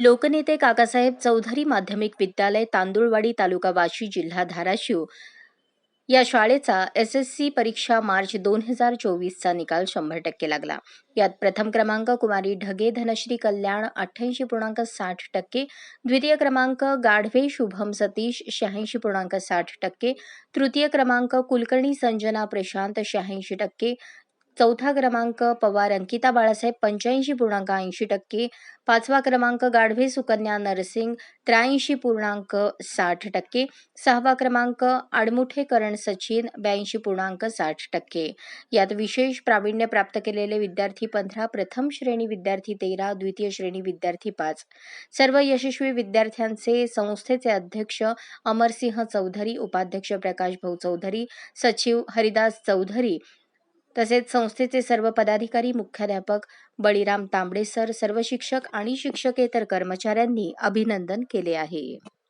लोकनेते काकासाहेब चौधरी माध्यमिक विद्यालय तांदुळवाडी तालुका वाशी जिल्हा धाराशिव. या शाळेचा एस एस सी परीक्षा मार्च दोन हजार चोवीसचा निकाल शंभर टक्के लागला. यात प्रथम क्रमांक कुमारी ढगे धनश्री कल्याण अठ्ठ्याऐंशी पूर्णांक साठ टक्के द्वितीय क्रमांक गाढवे शुभम सतीश शहाऐंशी पूर्णांक साठ टक्के तृतीय क्रमांक कुलकर्णी संजना प्रशांत शहाऐंशी टक्के चौथा क्रमांक पवार अंकिता बाळासाहेब पंच्याऐंशी पूर्णांक ऐंशी टक्के. पाचवा क्रमांक गाढवे सुकन्या नरसिंग त्र्याऐंशी पूर्णांक साठ टक्के. सहावा क्रमांक आडमुठे करण सचिन ब्याऐंशी पूर्णांक साठ टक्के. यात विशेष प्रावीण्य प्राप्त केलेले विद्यार्थी पंधरा प्रथम श्रेणी विद्यार्थी तेरा द्वितीय श्रेणी विद्यार्थी पाच. सर्व यशस्वी विद्यार्थ्यांचे संस्थेचे अध्यक्ष अमरसिंह चौधरी उपाध्यक्ष प्रकाश भाऊ चौधरी सचिव हरिदास चौधरी तसेच संस्थेचे सर्व पदाधिकारी मुख्याध्यापक बळीराम तांबडे सर सर्व शिक्षक आणि शिक्षकेतर कर्मचाऱ्यांनी अभिनंदन केले आहे.